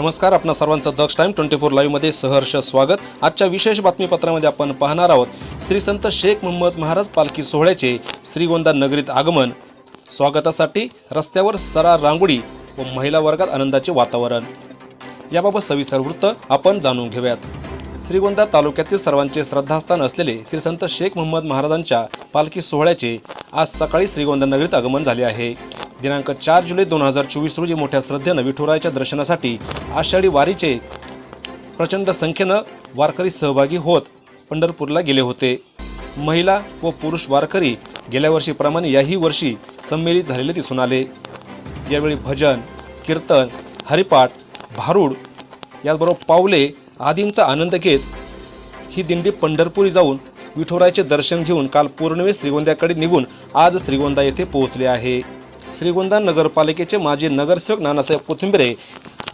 नमस्कार आपणा सर्वांचं दक्ष टाईम ट्वेंटी फोर लाईव्हमध्ये सहर्ष स्वागत. आजच्या विशेष बातमीपत्रामध्ये आपण पाहणार आहोत श्री संत शेख मोहम्मद महाराज पालखी सोहळ्याचे श्रीगोंदा नगरीत आगमन. स्वागतासाठी रस्त्यावर सरा रांगोळी व महिला वर्गात आनंदाचे वातावरण. याबाबत सविस्तर वृत्त आपण जाणून घेऊयात. श्रीगोंदा तालुक्यातील सर्वांचे श्रद्धास्थान असलेले श्री संत शेख मोहम्मद महाराजांच्या पालखी सोहळ्याचे आज सकाळी श्रीगोंदा नगरीत आगमन झाले आहे. दिनांक चार जुलै दोन हजार चोवीस रोजी मोठ्या श्रद्धेनं विठुरायाच्या दर्शनासाठी आषाढी वारीचे प्रचंड संख्येनं वारकरी सहभागी होत पंढरपूरला गेले होते. महिला व पुरुष वारकरी गेल्या वर्षीप्रमाणे याही वर्षी संमेलित झालेले दिसून आले. यावेळी भजन कीर्तन हरिपाठ भारूड याचबरोबर पावले आदींचा आनंद घेत ही दिंडी पंढरपुरी जाऊन विठोरायाचे दर्शन घेऊन काल पौर्णिमे श्रीगोंद्याकडे निघून आज श्रीगोंदा येथे पोहोचले आहे. श्रीगोंदा नगरपालिकेचे माजी नगरसेवक नानासाहेब कोथिंबिरे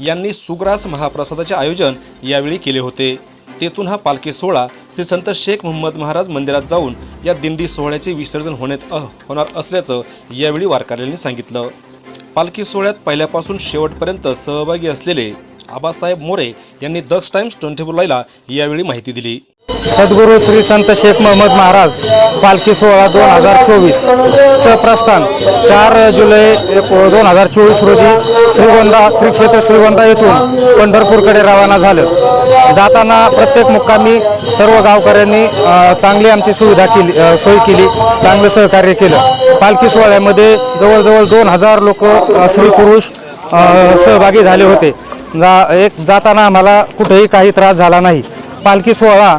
यांनी सुग्रास महाप्रसादाचे आयोजन यावेळी केले होते. तेथून हा पालखी सोहळा श्री संत शेख मोहम्मद महाराज मंदिरात जाऊन या दिंडी सोहळ्याचे विसर्जन होण्याच होणार असल्याचं यावेळी वारकऱ्यांनी सांगितलं. पालखी सोहळ्यात पहिल्यापासून शेवटपर्यंत सहभागी असलेले आबासाहेब मोरे यांनी दक्ष टाइम्स ट्वेंटी फोर लाईला यावेळी माहिती दिली. सद्गुरू श्री संत शेख महमद महाराज पालखी सोहळा दोन हजार चोवीस चं प्रस्थान. चार जुलै दोन हजार चोवीस रोजी श्रीगोंदा श्री क्षेत्र श्रीगोंदा येथून पंढरपूरकडे रवाना झालं. जाताना प्रत्येक मुक्कामी सर्व गावकऱ्यांनी चांगली आमची सुविधा केली सोय केली चांगलं सहकार्य केलं. पालखी सोहळ्यामध्ये जवळजवळ दोन हजार लोक स्त्री पुरुष सहभागी झाले होते. जा एक जाताना आम्हाला कुठेही काही त्रास झाला नाही. पालखी सोहळा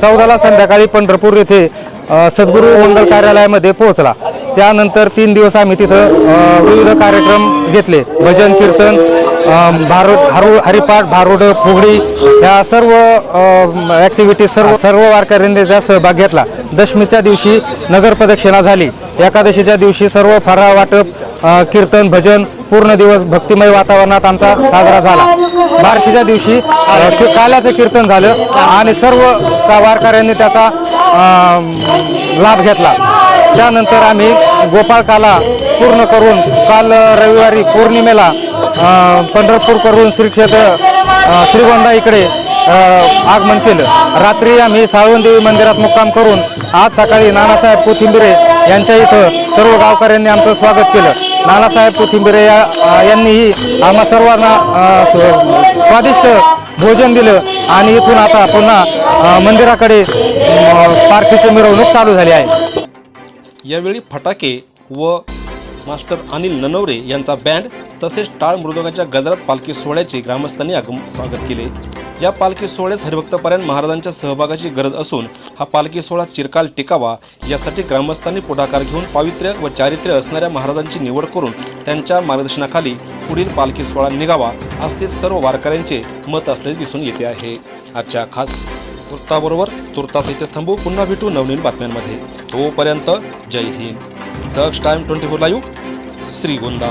चौदाला संध्याकाळी पंढरपूर येथे अ, सद्गुरू मंगल कार्यालयामध्ये पोहोचला. त्यानंतर तीन दिवस आम्ही तिथं विविध कार्यक्रम घेतले. भजन कीर्तन अ, भारू हरिपाठ भारुड फुगडी या सर्व ॲक्टिव्हिटीज सर्व सर्व वारकऱ्यांनी सहभाग घेतला. दशमीच्या दिवशी नगर प्रदक्षिणा झाली. एकादशीच्या दिवशी सर्व फराळ वाटप कीर्तन भजन पूर्ण दिवस भक्तिमय वातावरणात आमचा साजरा झाला. बार्शीच्या दिवशी काल्याचं कीर्तन झालं आणि सर्व वारकऱ्यांनी त्याचा लाभ घेतला. त्यानंतर आम्ही गोपाळकाला पूर्ण करून काल रविवारी पौर्णिमेला पंढरपूर करून श्रीक्षेत्र श्रीगोंदा इकडे आगमन केलं. रात्री आम्ही साळवंदेवी मंदिरात मुक्काम करून आज सकाळी नानासाहेब कोथिंबिरे यांच्या इथं सर्व गावकऱ्यांनी आमचं स्वागत केलं. नानासाहेब कोथिंबिरे या यांनीही आम्हा सर्वांना स्वादिष्ट भोजन दिलं. आणि इथून आता पुन्हा मंदिराकडे पार्टीची मिरवणूक चालू झाली आहे. यावेळी फटाके व मास्टर अनिल ननवरे यांचा बँड तसेच टाळ मृदंगाच्या गजरात पालखी सोहळ्याचे ग्रामस्थांनी आगम स्वागत केले. या पालखी सोहळ्यात हरिभक्तपर्यंत महाराजांच्या सहभागाची गरज असून हा पालखी सोहळा चिरकाल टिकावा यासाठी ग्रामस्थांनी पुढाकार घेऊन पावित्र्य व चारित्र्य असणाऱ्या महाराजांची निवड करून त्यांच्या मार्गदर्शनाखाली पुढील पालखी सोहळा निघावा असे सर्व वारकऱ्यांचे मत असल्याचे दिसून येते आहे. आजच्या खास वृत्ताबरोबर तुर्तास इथेच थांबू पुन्हा भेटू नवनवीन बातम्यांमध्ये. तोपर्यंत Jai Hind. Daksh time twenty four live Shrigonda.